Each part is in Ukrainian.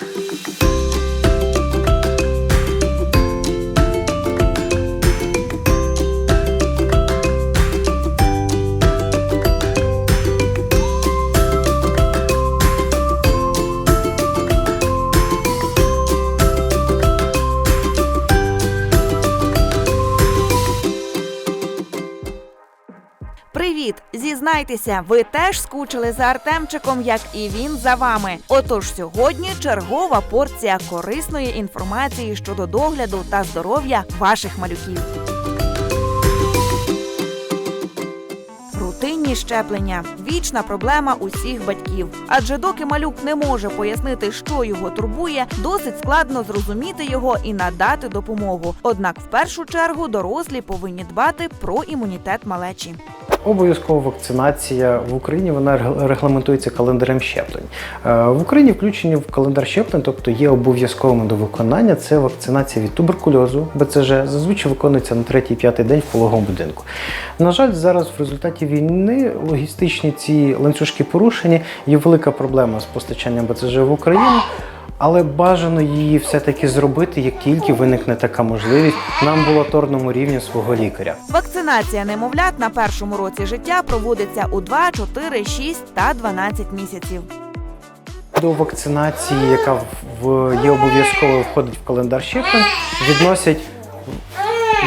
Thank you. Привіт! Зізнайтеся, ви теж скучили за Артемчиком, як і він за вами. Отож, сьогодні чергова порція корисної інформації щодо догляду та здоров'я ваших малюків. Рутинні щеплення вічна проблема усіх батьків. Адже доки малюк не може пояснити, що його турбує, досить складно зрозуміти його і надати допомогу. Однак, в першу чергу, дорослі повинні дбати про імунітет малечі. Обов'язкова вакцинація в Україні вона регламентується календарем щеплень. Е, В Україні включені в календар щеплень, тобто є обов'язковим до виконання. Це вакцинація від туберкульозу, БЦЖ, зазвичай виконується на третій-п'ятий день в пологовому будинку. На жаль, зараз в результаті війни логістичні ці ланцюжки порушені. Є велика проблема з постачанням БЦЖ в Україну. Але бажано її все-таки зробити, як тільки виникне така можливість на амбулаторному рівні свого лікаря. Вакцинація немовлят на першому році життя проводиться у 2, 4, 6 та 12 місяців. До вакцинації, яка в- є обов'язково входить в календар щеплень, відносять.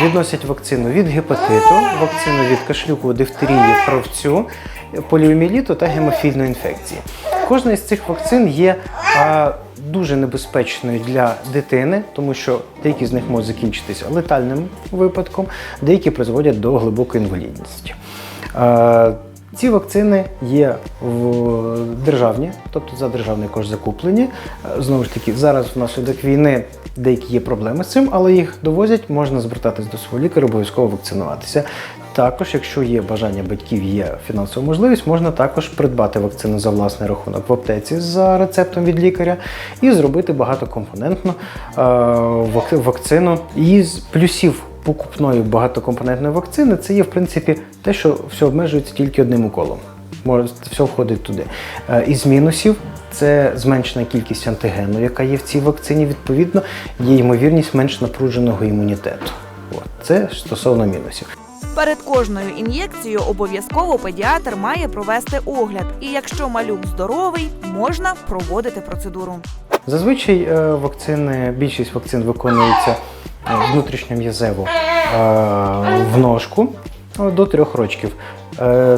Відносять вакцину від гепатиту, вакцину від кашлюку, дифтерії, правцю, поліоміеліту та гемофільної інфекції. Кожна із цих вакцин є дуже небезпечною для дитини, тому що деякі з них можуть закінчитися летальним випадком, деякі призводять до глибокої інвалідності. Ці вакцини є в державні, тобто за державний кошт закуплені. Знову ж таки, зараз внаслідок війни деякі є проблеми з цим, але їх довозять, можна звертатись до свого лікаря, обов'язково вакцинуватися. Також, якщо є бажання батьків, є фінансова можливість, можна також придбати вакцину за власний рахунок в аптеці за рецептом від лікаря і зробити багатокомпонентну е, вак- вакцину. Із плюсів покупної багатокомпонентної вакцини це є в принципі те, що все обмежується тільки одним уколом. Може, все входить туди. Е, Із мінусів це зменшена кількість антигену, яка є в цій вакцині. Відповідно, є ймовірність менш напруженого імунітету. От. Це стосовно мінусів. Перед кожною ін'єкцією обов'язково педіатр має провести огляд. І якщо малюк здоровий, можна проводити процедуру. Зазвичай е, вакцини, більшість вакцин виконується е, внутрішньом'язево е, в ножку до трьох рочків.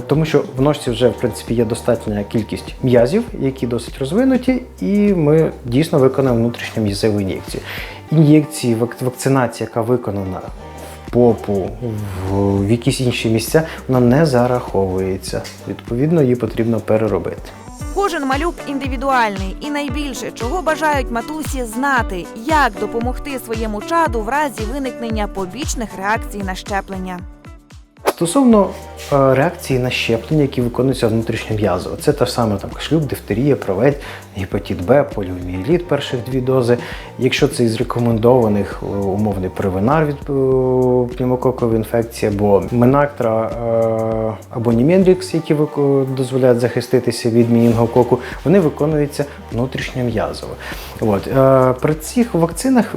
Тому що в ножці вже в принципі є достатня кількість м'язів, які досить розвинуті, і ми дійсно виконуємо внутрішньом'язеву ін'єкцію. Ін'єкції, вак- вакцинація, яка виконана попу, в, якісь інші місця, вона не зараховується. Відповідно, її потрібно переробити. Кожен малюк індивідуальний, і найбільше чого бажають матусі знати, як допомогти своєму чаду в разі виникнення побічних реакцій на щеплення. Стосовно е, реакції на щеплення, які виконуються внутрішньом'язово, це те ж саме там кашлюк, дифтерія, проведь, гепатит Б, поліомієліт перших дві дози. Якщо це із рекомендованих е, умовний привинар від е, пневмококової інфекції, або Менактра або Німедрікс, які дозволяють захиститися від мінінгококу, вони виконуються внутрішньом'язово. От. Е, При цих вакцинах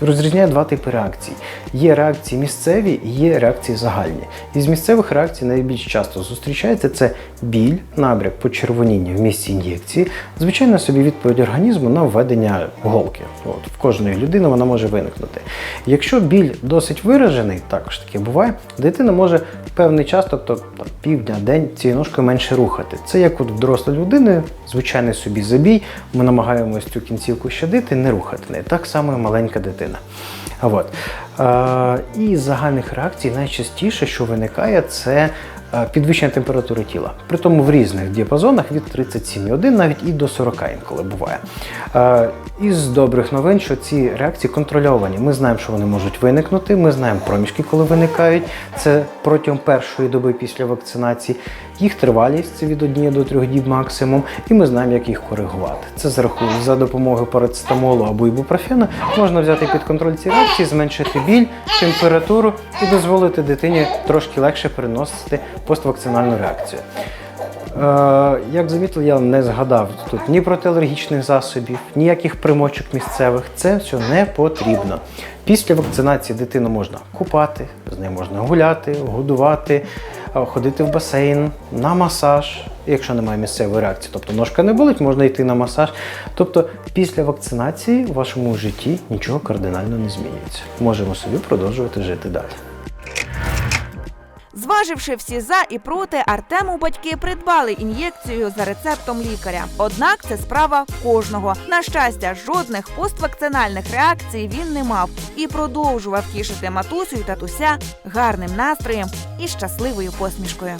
розрізняють два типи реакцій. Є реакції місцеві є реакції загальні. Із місцевих реакцій найбільш часто зустрічається це біль, набряк, почервоніння в місці ін'єкції, звичайно собі відповідь організму на введення голки. От, в кожної людини вона може виникнути. Якщо біль досить виражений, також таке буває, дитина може певний час, тобто півдня, день цією ножкою менше рухати. Це як от в дорослої людини, звичайний собі забій. Ми намагаємось цю кінцівку щадити, не рухати неї. Так само і маленька дитина. От. Е, і загальних реакцій найчастіше, що виникає, це підвищення температури тіла. Притому в різних діапазонах від 37,1 навіть і до 40 інколи буває. Е, із добрих новин, що ці реакції контрольовані. Ми знаємо, що вони можуть виникнути. Ми знаємо проміжки, коли виникають. Це протягом першої доби після вакцинації. Їх тривалість це від 1 до 3 діб максимум, і ми знаємо, як їх коригувати. Це за рахунок за допомогою парацетамолу або ібупрофена можна взяти під контроль ці реакції, зменшити біль, температуру і дозволити дитині трошки легше переносити поствакцинальну реакцію. Е, як замітили, я не згадав тут ні протиалергічних засобів, ніяких примочок місцевих. Це все не потрібно. Після вакцинації дитину можна купати, з нею можна гуляти, годувати, е, ходити в басейн, на масаж, якщо немає місцевої реакції. Тобто ножка не болить, можна йти на масаж. Тобто після вакцинації в вашому житті нічого кардинально не змінюється. Можемо собі продовжувати жити далі. Зваживши всі за і проти, Артему батьки придбали ін'єкцію за рецептом лікаря. Однак це справа кожного. На щастя, жодних поствакцинальних реакцій він не мав і продовжував тішити матусю і татуся гарним настроєм і щасливою посмішкою.